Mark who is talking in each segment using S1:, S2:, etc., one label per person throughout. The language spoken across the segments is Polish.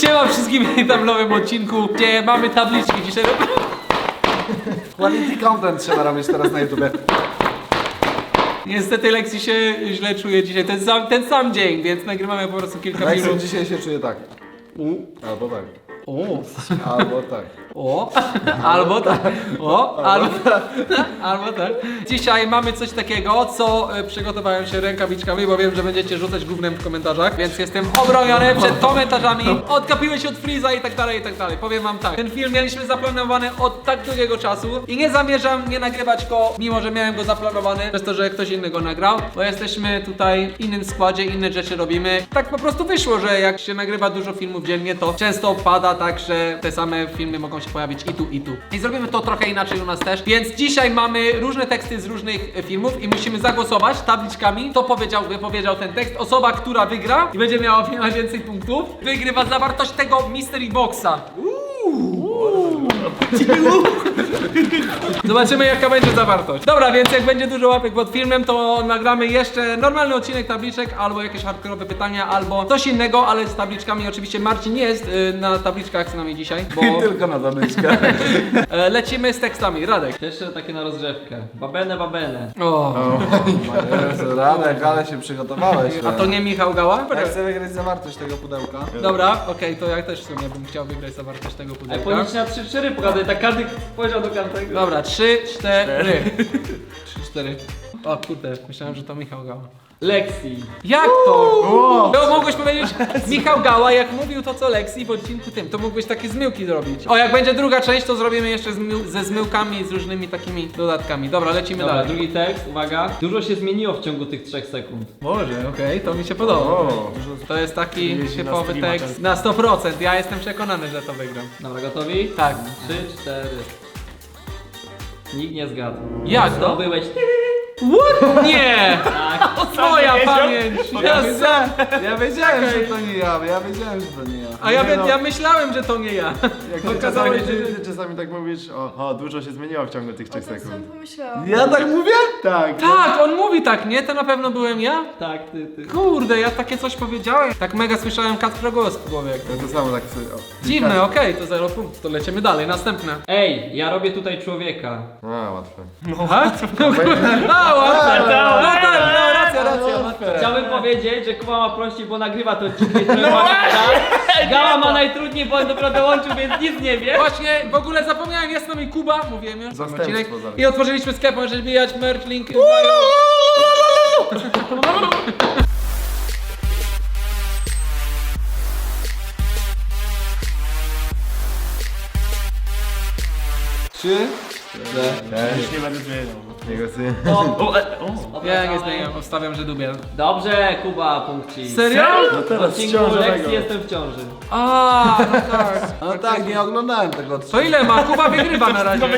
S1: Siema wszystkim witam w nowym odcinku, gdzie mamy tabliczki dzisiaj.
S2: Quality content trzeba robić teraz na YouTube.
S1: Niestety Lexi się źle czuje dzisiaj, ten sam, ten sam dzień, więc nagrywamy po prostu kilka
S2: Lexi
S1: minut.
S2: dzisiaj się czuje tak. Albo tak.
S1: O,
S2: Albo tak.
S1: O, albo tak, o, albo tak, albo tak. Dzisiaj mamy coś takiego, co e, przygotowałem się rękawiczkami, bo wiem, że będziecie rzucać gównem w komentarzach, więc jestem obroniony przed komentarzami. Odkapiłeś się od Freeza i tak dalej, i tak dalej. Powiem wam tak, ten film mieliśmy zaplanowany od tak długiego czasu i nie zamierzam nie nagrywać go, mimo że miałem go zaplanowany, przez to, że ktoś inny go nagrał, bo jesteśmy tutaj w innym składzie, inne rzeczy robimy. Tak po prostu wyszło, że jak się nagrywa dużo filmów dziennie, to często pada tak, że te same filmy mogą się pojawić i tu, i tu. I zrobimy to trochę inaczej u nas też, więc dzisiaj mamy różne teksty z różnych e, filmów i musimy zagłosować tabliczkami, kto powiedział, wypowiedział ten tekst. Osoba, która wygra i będzie miała najwięcej punktów, wygrywa zawartość tego Mystery Boxa. Zobaczymy jaka będzie zawartość. Dobra, więc jak będzie dużo łapek pod filmem, to nagramy jeszcze normalny odcinek tabliczek, albo jakieś hardkorowe pytania, albo coś innego, ale z tabliczkami. Oczywiście Marcin nie jest y, na tabliczkach z nami dzisiaj, bo
S2: Tylko na tabliczkę.
S1: e, lecimy z tekstami. Radek.
S3: Jeszcze takie na rozgrzewkę. Babene, babene.
S1: O.
S2: Jezu, Radek, ale się przygotowałeś.
S1: A to nie Michał Gała?
S2: Ja chcę wygrać zawartość tego pudełka.
S1: Dobra, okej, to ja też w sumie bym chciał wygrać zawartość tego pudełka.
S3: powinniście na 3-4 pokazać, tak każdy spojrzał do każdego.
S1: Dobra, trzy, cztery. Trzy, cztery. O kurde, myślałem, że to Michał Gała.
S3: Lexi.
S1: Jak to? To mogłeś powiedzieć Michał Gała, jak mówił to co Lexi w odcinku tym, to mógłbyś takie zmyłki zrobić. O, jak będzie druga część, to zrobimy jeszcze zmył, ze zmyłkami, z różnymi takimi dodatkami. Dobra, lecimy
S3: Dobra,
S1: dalej.
S3: drugi tekst, uwaga. Dużo się zmieniło w ciągu tych 3 sekund.
S1: Może, okej, to mi się podoba.
S2: O.
S1: To jest taki
S2: Jeździ na
S1: typowy
S2: streama
S1: tekst na 100%. Ja jestem przekonany, że to wygram.
S3: Dobra, gotowi?
S1: Tak.
S3: 3, 4. Nikt nie zgadł.
S1: Jak
S3: To
S1: to?
S3: byłeś ty.
S1: What? Nie!
S3: Tak.
S1: Moja pamięć!
S2: Ja wiedziałem, ja wiedziałem, że to nie ja, ja wiedziałem, że to nie ja.
S1: A ja,
S4: Nie no.
S1: ja myślałem, że to nie ja.
S4: Jak ty
S1: Okazało
S4: czasami,
S1: się,
S4: ty,
S1: że-
S4: ty czasami tak mówisz, oho, dużo się zmieniło w ciągu tych 3
S5: O tym
S4: sekund.
S5: sam pomyślałam.
S2: Ja tak mówię?
S4: Tak.
S1: Tak, on mówi tak, nie? To na pewno byłem ja?
S3: Tak, ty, ty.
S1: Kurde, ja takie coś powiedziałem. Tak mega słyszałem Kacpra głos w głowie.
S4: Ja to samo tak sobie, o.
S1: Dziwne, okej, to zero punktów, to lecimy dalej, następne.
S3: Ej, ja robię tutaj człowieka.
S4: A, łatwe.
S1: Tak? A, łatwe. No tak, no racja, racja. łatwe.
S3: Chciałbym powiedzieć, że Kuba ma prościej, bo nagrywa to odcinek. No Gała ma najtrudniej, bo on dopiero dołączył, więc nic nie wie.
S1: Właśnie, w ogóle zapomniałem, jest z nami Kuba, mówiłem już.
S4: Zastępstwo
S1: odcinek.
S4: zaraz.
S1: I otworzyliśmy sklep, możesz wbijać merch, link.
S2: Trzy.
S4: Już nie będę zmieniał. Negocjuję.
S1: Ja nie zmieniam, obstawiam, że dubiel.
S3: Dobrze, Kuba, punkci.
S1: Serio?
S4: No
S3: W
S4: teraz
S3: odcinku lekcji jestem w ciąży.
S1: A, no tak.
S2: No tak, nie oglądałem tego
S1: To
S2: odcinka.
S1: ile ma? Kuba wygrywa na razie.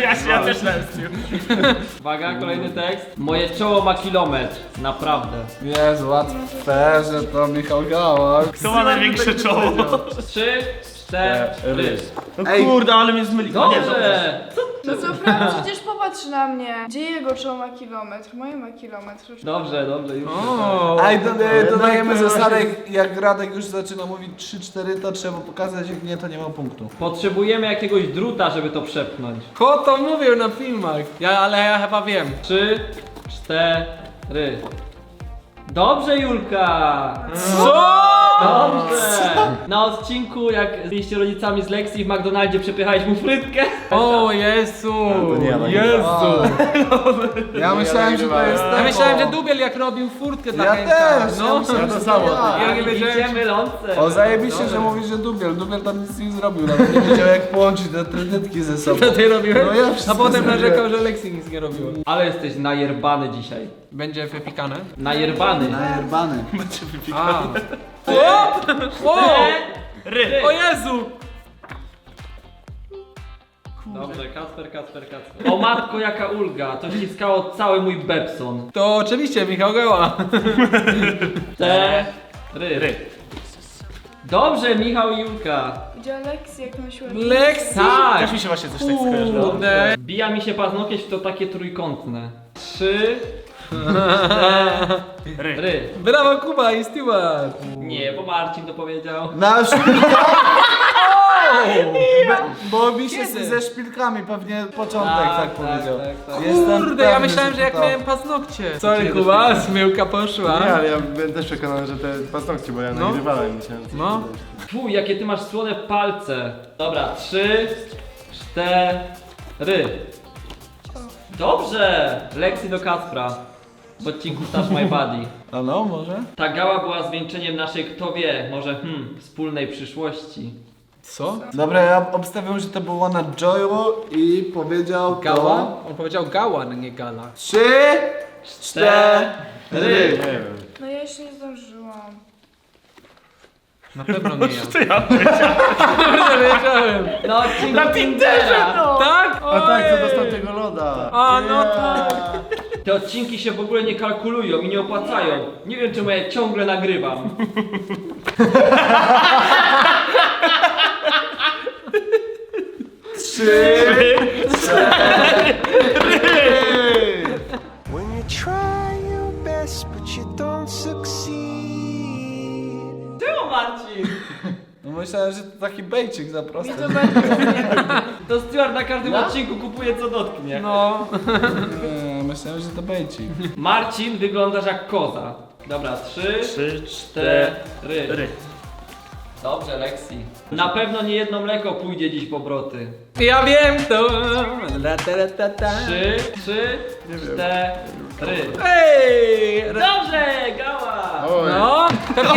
S3: Uwaga, kolejny tekst. Moje czoło ma kilometr. Naprawdę.
S2: Jezu, łatwe, że to Michał Gała.
S6: Kto ma największe czoło?
S3: Trzy, cztery.
S6: No
S2: Ej.
S6: kurde, ale mnie zmyli. No nie,
S3: Dobrze!
S5: No co prawda, przecież popatrz na mnie. Gdzie jego czoło ma kilometr? Moje ma kilometr.
S3: Dobrze, dobrze, już.
S1: O,
S2: Ej, do, e, dodajemy
S4: to
S2: zasady, jak Radek już zaczyna mówić 3-4, to trzeba pokazać, jak nie, to nie ma punktu.
S3: Potrzebujemy jakiegoś druta, żeby to przepchnąć.
S1: Kto to mówił na filmach? Ja, ale ja chyba wiem.
S3: Trzy, cztery. Dobrze, Julka!
S1: Co?
S3: Dobrze! Na odcinku, jak byliście rodzicami z lekcji w McDonaldzie, przepychałeś mu frytkę.
S1: O Jezu!
S4: to nie tak
S1: Jezu!
S2: Ja myślałem, że to jest
S1: Ja myślałem, że Dubiel jak robił furtkę dla
S2: Ja
S1: Henka.
S2: też,
S1: No.
S2: ja myślałem,
S4: Ja to samo.
S2: ja.
S1: Nie wiedziałem,
S3: Idzie
S1: że-
S3: mylące.
S2: O zajebiście, że mówisz, że Dubiel. Dubiel tam nic nie zrobił, nawet nie wiedział jak połączyć te trytytki ze sobą.
S1: Co ty robiłeś?
S2: No ja
S1: A
S2: wszystko
S1: potem
S2: zrobiłem.
S1: narzekał, że Lexi nic nie robiła.
S3: Ale jesteś najerbany dzisiaj.
S1: Będzie wypikane?
S3: Najerbany.
S2: Najerbany.
S1: A. O! O!
S3: Ry.
S1: O Jezu!
S3: Dobrze, Kasper, Kasper, Kasper. O matko, jaka ulga. To ściskało cały mój Bepson.
S1: To oczywiście Michał Goła.
S3: Te. Ry. Dobrze, Michał i Julka.
S5: Gdzie Aleksja, jak nosiła
S1: Lexi!
S3: Tak!
S6: Też mi się właśnie coś tak skojarzyło.
S3: Bija mi się paznokieć w to takie trójkątne. Trzy,
S6: Ry.
S3: ry.
S1: Brawo Kuba i Stewart!
S3: Nie, bo Marcin to powiedział.
S2: Nasz Bo mi się
S1: Kiedy?
S2: ze szpilkami pewnie początek
S3: Tak,
S2: tak,
S3: tak,
S2: powiedział.
S3: tak, tak.
S2: Jestem
S1: Kurde, ja
S2: pewny,
S1: myślałem, że jak
S2: to-
S1: miałem paznokcie. Sorry Kuba, zmyłka poszła.
S4: Nie, ale ja byłem też przekonany, że te paznokcie, bo ja
S1: No.
S4: nagrywałem. Myślałem, co
S1: No.
S3: Fuj, jakie ty masz słone palce. Dobra, trzy, cztery. Dobrze! Lexi do Kacpra. W odcinku Touch My Body.
S2: A no, może?
S3: Ta gała była zwieńczeniem naszej, kto wie, może hmm, wspólnej przyszłości.
S1: Co?
S2: Dobra, ja obstawiam, że to było na Joyu i powiedział to...
S1: Gała? On powiedział gała, no nie gala.
S2: Trzy, cztery.
S5: No ja jeszcze nie zdążyłam.
S1: Na pewno nie ja. To ja wiedziałem.
S3: No, odcinku Na Tindera!
S5: No.
S1: Tak?
S4: A tak, co
S1: Ojej.
S4: dostał tego loda.
S1: A, no tak.
S3: Te odcinki się w ogóle nie kalkulują i nie opłacają. Nie wiem czemu ja ciągle nagrywam.
S2: Trzy, myślałem, że to taki bejcik za
S5: Mi
S2: prosty.
S5: to
S3: Stuart na każdym odcinku kupuje co dotknie.
S1: No.
S2: Nie, myślałem, że to bejcik.
S3: Marcin wyglądasz jak koza. Dobra, trzy,
S6: Trzy,
S3: cztery.
S6: cztery.
S3: Dobrze, Lexi. Na pewno nie jedno mleko pójdzie dziś po broty.
S1: Ja wiem to. La, ta, la, ta, ta.
S3: Trzy, trzy, cztery.
S1: Ej!
S3: Dobrze, gała!
S4: Oj.
S1: No,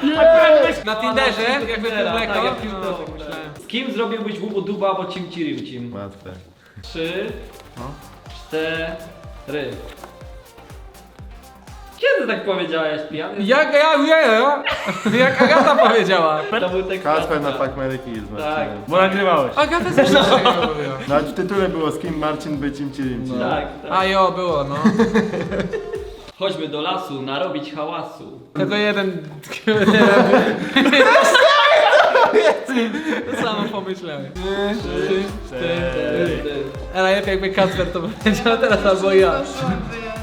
S1: pewnie na Tinderze, jak wypił
S3: Tindera,
S1: mleko.
S3: tak, jak pił
S1: No,
S3: to.
S1: tak myślałem.
S3: Z kim zrobiłbyś wubu duba albo cim cirim cim?
S4: Łatwe.
S3: Trzy,
S1: No.
S3: cztery. Kiedy tak powiedziałeś, pijany?
S1: Jak ja wiem, jak Agata powiedziała.
S3: To był tekst.
S4: Kasper na Fuck Mary Kill z
S3: Tak.
S4: Marcinem.
S6: Bo nagrywałeś.
S1: Agata też coś takiego mówiła.
S4: Nawet w tytule było z kim Marcin by cim cirim ci.
S3: Tak, tak.
S1: A jo, było no.
S3: Chodźmy do lasu, narobić hałasu.
S1: Tylko jeden... To samo pomyślałem.
S3: Trzy, cztery.
S1: A najlepiej jakby Kacper to powiedział teraz albo ja.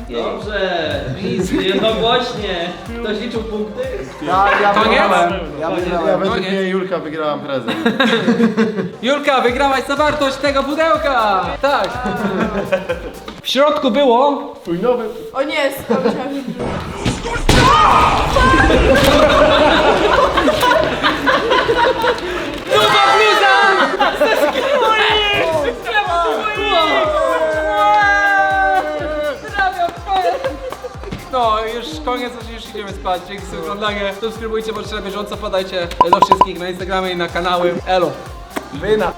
S5: Wyjąć.
S3: Dobrze, jednogłośnie. Ktoś liczył punkty?
S2: Ja, ja
S1: Koniec?
S2: wygrałem. Ja
S4: Ja
S2: wygrałem.
S4: według
S1: Koniec.
S4: mnie Julka wygrałam prezent.
S1: Julka, wygrałaś zawartość tego pudełka! Tak. W środku było...
S4: Twój nowy...
S5: O nie, skończyłam się!
S1: No, już koniec, już idziemy spać. Dzięki za oglądanie. Subskrybujcie, bądźcie na bieżąco, podajcie do wszystkich na Instagramie i na kanały. Elo.
S2: Wyna.